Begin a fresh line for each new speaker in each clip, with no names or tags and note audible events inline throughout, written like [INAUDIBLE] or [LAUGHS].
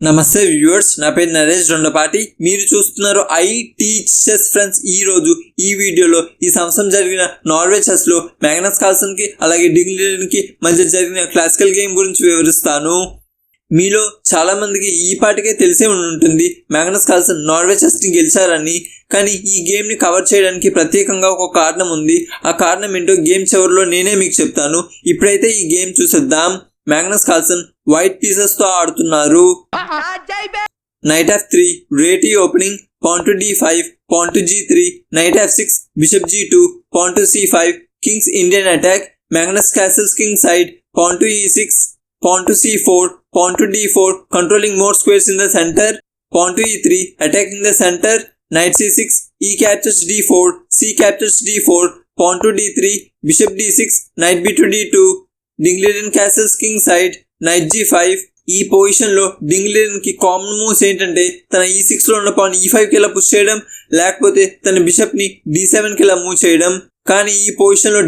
నమస్తే వ్యూవర్స్ నా పేరు నరేష్ రెండపాటి మీరు చూస్తున్నారు ఐ టీచర్స్ చెస్ ఫ్రెండ్స్ ఈ రోజు ఈ వీడియోలో ఈ సంవత్సరం జరిగిన నార్వే చెస్లో మ్యాగ్నస్ కార్సన్కి అలాగే డింగ్లిన్కి మధ్య జరిగిన క్లాసికల్ గేమ్ గురించి వివరిస్తాను. మీలో చాలా మందికి ఈ పాటికే తెలిసే ఉండి ఉంటుంది మ్యాగ్నస్ కాల్సన్ నార్వే చెస్ని గెలిచారని. కానీ ఈ గేమ్ని కవర్ చేయడానికి ప్రత్యేకంగా ఒక కారణం ఉంది. ఆ కారణం ఏంటో గేమ్ చివరిలో నేనే మీకు చెప్తాను. ఇప్పుడైతే ఈ గేమ్ చూసేద్దాం. మ్యాగ్నస్ కాల్సన్ వైట్ పీసెస్ తో ఆడుతున్నారు knight f three Reti opening pawn to d five pawn to g three knight f six bishop g two pawn to c five kings Indian attack Magnus castles king side pawn to e six pawn to c4, pawn to d4, controlling more squares in the center, pawn to e3, attacking the center, knight c6, e captures d4, c captures d4, pawn to d3, bishop d6, knight b to d2, Ding Liren castles king side knight G five ఈ పొజిషన్లో కి common moves ఏంటంటే తన e ఈ సిక్స్లో ఉన్న pan ఈ ఫైవ్కి ఇలా పుష్ చేయడం లేకపోతే తన బిషప్ని డి సెవెన్కి ఇలా మూవ్ చేయడం. కానీ ఈ పొజిషన్లో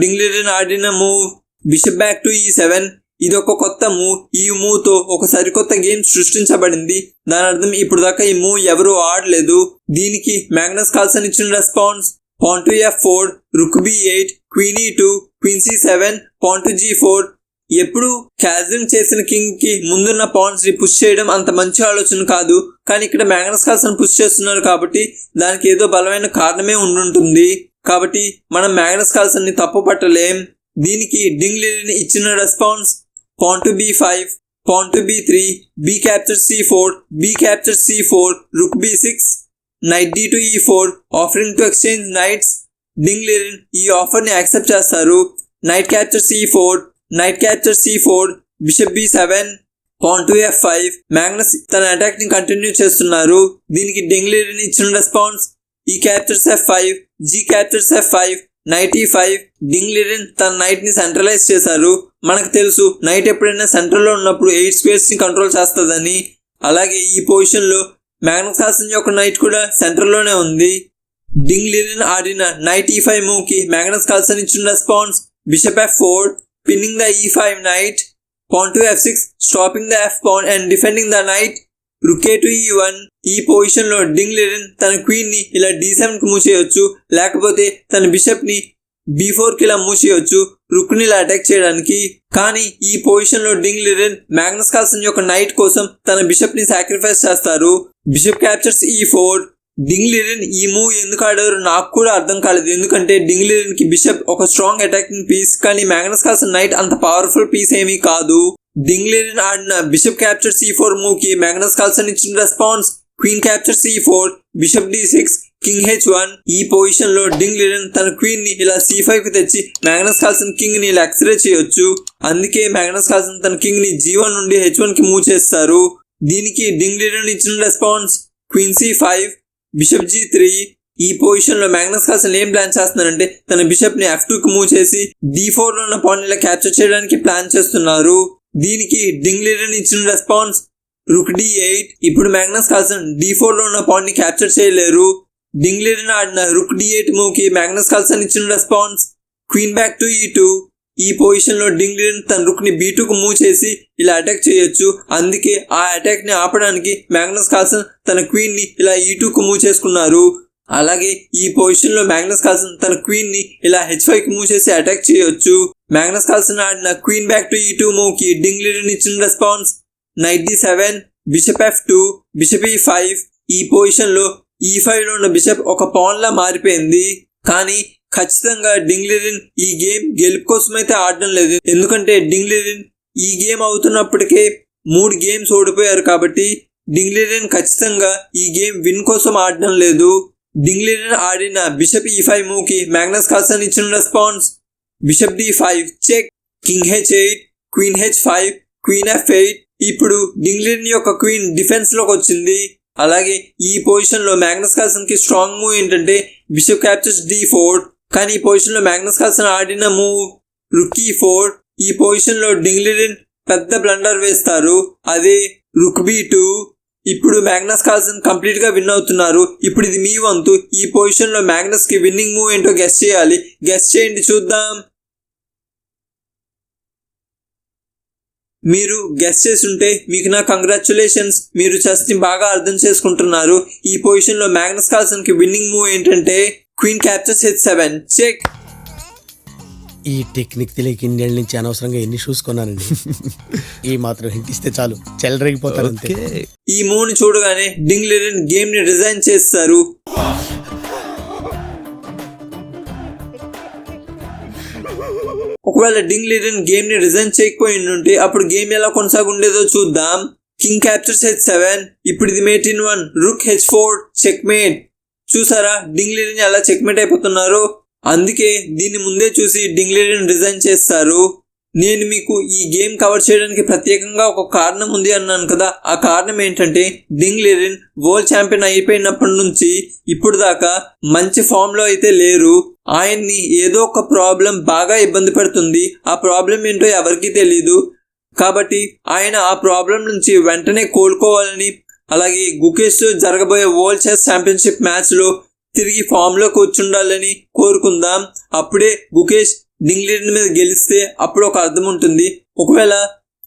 ఆడిన move bishop back to E seven ఇది ఒక కొత్త మూవ్ ఈ మూవ్తో ఒక సరికొత్త గేమ్ సృష్టించబడింది. దాని అర్థం ఇప్పుడు దాకా ఈ మూవ్ ఎవరు ఆడలేదు. దీనికి మ్యాగ్నస్ కాల్సన్ ఇచ్చిన response pawn F four rook B eight queen E two queen C seven pawn to G four ఎప్పుడు క్యాజిన్ చేసిన కింగ్కి ముందున్న పాయింట్స్ని పుష్ చేయడం అంత మంచి ఆలోచన కాదు. కానీ ఇక్కడ మ్యాగ్నస్ కాల్సన్ పుష్ చేస్తున్నారు కాబట్టి దానికి ఏదో బలమైన కారణమే ఉండుంటుంది. కాబట్టి మనం మ్యాగ్నస్ కాల్సన్ని తప్పు పట్టలేం. దీనికి డింగ్ డింగ్లిని ఇచ్చిన response pawn to b5, pawn to b3, b captures c4, b captures c4, rook b6, knight d to e4, offering to exchange knights. Ding Liren ఈ ఆఫర్ని యాక్సెప్ట్ చేస్తారు. Knight capture C four knight capture C four bishop B seven pawn to F five Magnus తన అటాక్ని continue చేస్తున్నారు. దీనికి Ding Liren ఇచ్చిన response E captures F five G captures F five knight E five Ding Liren తన నైట్ని centralise చేశారు. మనకు తెలుసు నైట్ ఎప్పుడైనా సెంట్రల్లో ఉన్నప్పుడు ఎయిట్ స్పేస్ని కంట్రోల్ చేస్తుందని. అలాగే ఈ పొజిషన్లో మ్యాగ్నస్ కాసన్ యొక్క నైట్ కూడా సెంట్రల్లోనే ఉంది. డింగ్లిరిన్ ఆడిన నైట్ ఈ ఫైవ్ మూవ్కి మ్యాగ్నస్ కాల్సన్ ఇచ్చిన response bishop F four pinning the E five knight pawn to F six stopping the F pawn and defending the knight rook to E one ఈ పొజిషన్లో డింగ్లిరన్ తన క్వీన్ని ఇలా డి సెవెన్కు మూవ్ చేయొచ్చు లేకపోతే తన బిషప్ని బి ఫోర్కి ఇలా మూవ్ చేయొచ్చు రుక్ని ఇలా అటాక్ చేయడానికి. కానీ e ఈ పొజిషన్లో డింగ్లిరన్ మ్యాగ్నస్ కాల్సన్ యొక్క నైట్ కోసం తన బిషప్ని సాక్రిఫైస్ చేస్తారు. Bishop captures E four Ding Liren ఈ మూవ్ ఎందుకు ఆడారు నాకు కూడా అర్థం కాలేదు. ఎందుకంటే డింగ్లిరన్కి బిషప్ ఒక స్ట్రాంగ్ అటాకింగ్ పీస్ కానీ మ్యాగ్నస్ కాల్సన్ నైట్ అంత పవర్ఫుల్ పీస్ ఏమీ కాదు. డింగ్లిరన్ ఆడిన బిషప్ క్యాప్చర్ సి ఫోర్ మూవ్కి మ్యాగ్నస్ కాల్సన్ ఇచ్చిన response queen capture C four bishop D six king H one ఈ పొజిషన్లో డింగ్లిరన్ తన క్వీన్ని ఇలా సి ఫైవ్కి తెచ్చి మ్యాగ్నస్ కాల్సన్ కింగ్ని ఇలా ఎక్స్రే చేయొచ్చు. అందుకే మ్యాగ్నస్ కాల్సన్ తన కింగ్ని జీ వన్ నుండి హెచ్ వన్కి మూవ్ చేస్తారు. దీనికి డింగ్లిరన్ ఇచ్చిన response queen c five bishop g three ఈ పొజిషన్లో మ్యాగ్నస్ కాల్సన్ ఏం ప్లాన్ చేస్తున్నారంటే తన బిషప్ని ఎఫ్ టూ కి మూవ్ చేసి డి ఫోర్లో ఉన్న పాయింట్ ఇలా క్యాప్చర్ చేయడానికి ప్లాన్ చేస్తున్నారు. దీనికి డింగ్ లీడర్ ఇచ్చిన రెస్పాన్స్ రుక్ డి ఎయిట్ ఇప్పుడు మ్యాగ్నస్ కాల్సన్ డి ఫోర్లో ఉన్న పాయింట్ని క్యాప్చర్ చేయలేరు. డింగ్ లీడర్ ఆడిన రుక్ డి ఎయిట్ మూవ్కి మ్యాగ్నస్ కాల్సన్ ఇచ్చిన response queen back to e e two ఈ పొజిషన్లో డింగ్లిన్ తన రుక్ని బీటుకు మూవ్ చేసి ఇలా అటాక్ చేయొచ్చు. అందుకే ఆ అటాక్ని ఆపడానికి మ్యాగ్నస్ కాల్సన్ తన క్వీన్ని ఇలా e ఈ మూవ్ చేసుకున్నారు. అలాగే ఈ పొజిషన్లో మ్యాగ్నస్ కాల్సన్ తన క్వీన్ని ఇలా హెచ్ ఫైవ్కి మూవ్ చేసి అటాక్ చేయొచ్చు. మ్యాగ్నస్ కాల్సన్ ఆడిన queen back to E two మూవ్కి Ding Liren ఇచ్చిన response knight D seven bishop F two bishop E five ఈ పొజిషన్లో ఈ ఫైవ్లో ఉన్న బిషప్ ఒక పాన్లా మారిపోయింది. కానీ ఖచ్చితంగా డింగ్లిరిన్ ఈ గేమ్ గెలుపు కోసం అయితే ఆడడం లేదు. ఎందుకంటే డింగ్లిరిన్ ఈ గేమ్ అవుతున్నప్పటికే మూడు గేమ్స్ ఓడిపోయారు కాబట్టి డింగ్లిరిన్ ఖచ్చితంగా ఈ గేమ్ విన్ కోసం ఆడడం లేదు. డింగ్లిరిన్ ఆడిన బిషప్ ఈ ఫైవ్ మూవ్కి మ్యాగ్నస్ కాల్సన్ ఇచ్చిన response. Bishop D five check. King H eight. Queen H five. Queen F eight. ఇప్పుడు డింగ్లిరన్ యొక్క క్వీన్ డిఫెన్స్లోకి వచ్చింది. అలాగే ఈ పొజిషన్లో మ్యాగ్నస్ కాల్సన్కి స్ట్రాంగ్ మూవ్ ఏంటంటే బిషప్ క్యాప్చర్స్ డి ఫోర్. కానీ ఈ పొజిషన్లో మ్యాగ్నస్ కాల్సన్ ఆడిన మూవ్ రుకీ ఫోర్ ఈ పొజిషన్లో లో పెద్ద బ్లండర్ వేస్తారు. అదే రుక్ బి టూ ఇప్పుడు మ్యాగ్నస్ కాల్సన్ కంప్లీట్గా విన్ అవుతున్నారు. ఇప్పుడు ఇది మీ వంతు. ఈ పొజిషన్లో మ్యాగ్నస్కి విన్నింగ్ మూవ్ ఏంటో గెస్ చేయాలి. గెస్ చేయండి చూద్దాం. మీరు గెస్ చేసి ఉంటే మీకు నా కంగ్రాచులేషన్స్ మీరు చెస్ని బాగా అర్థం చేసుకుంటున్నారు. ఈ పొజిషన్లో మ్యాగ్నస్ కాల్సన్కి విన్నింగ్ మూవ్ ఏంటంటే queen captures H seven check
ఈ టెక్నిక్ తెలియక ఇన్నేళ్ళ నుంచి అనవసరంగా ఎన్ని షూస్ కొన్నానండి? [LAUGHS] ఈ మాత్రం హింట్ ఇస్తే చాలు. చెల్లరగిపోతారు అంతే.
ఈ ని చూడగానే డింగ్ గేమ్ని రిజైన్ చేస్తారు. ఒకవేళ డింగ్ లెరిన్ గేమ్ని రిజైన్ చేయకపోయి ఉంటే అప్పుడు గేమ్ ఎలా కొనసాగుండేదో చూద్దాం. కింగ్ క్యాప్చర్స్ హెచ్ సెవెన్ ఇప్పుడు ఇది mate in one rook H four check mate చూసారా? డింగ్ ఎలా చెక్మేట్ అయిపోతున్నారు. అందుకే దీన్ని ముందే చూసి డింగ్ డిజైన్ రిజైన్ చేస్తారు. నేను మీకు ఈ గేమ్ కవర్ చేయడానికి ప్రత్యేకంగా ఒక కారణం ఉంది అన్నాను కదా. ఆ కారణం ఏంటంటే డింగ్ లెరిన్ వరల్డ్ ఛాంపియన్ అయిపోయినప్పటి నుంచి ఇప్పుడు దాకా మంచి ఫామ్లో అయితే లేరు. ఆయన్ని ఏదో ఒక ప్రాబ్లం బాగా ఇబ్బంది పెడుతుంది. ఆ ప్రాబ్లం ఏంటో ఎవరికీ తెలీదు. కాబట్టి ఆయన ఆ ప్రాబ్లం నుంచి వెంటనే కోలుకోవాలని అలాగే గుకేష్ జరగబోయే వరల్డ్ చెస్ ఛాంపియన్షిప్ మ్యాచ్లో తిరిగి ఫామ్లోకి వచ్చుండాలని కోరుకుందాం. అప్పుడే గుకేష్ డింగ్లీడ్ మీద గెలిస్తే అప్పుడు ఒక అర్థం ఉంటుంది. ఒకవేళ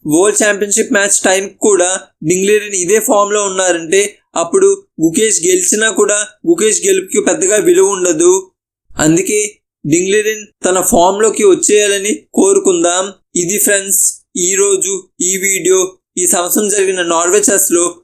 వరల్డ్ ఛాంపియన్షిప్ మ్యాచ్ టైం కూడా డింగ్లీడ్ ఇదే ఫామ్లో ఉన్నారంటే అప్పుడు గుకేష్ గెలిచినా కూడా గుకేష్ గెలుపుకి పెద్దగా విలువ ఉండదు. అందుకే డింగ్లిరిన్ తన ఫామ్లోకి వచ్చేయాలని కోరుకుందాం. ఇది ఫ్రెండ్స్ ఈరోజు ఈ వీడియో ఈ సంవత్సరం జరిగిన నార్వే చెస్లో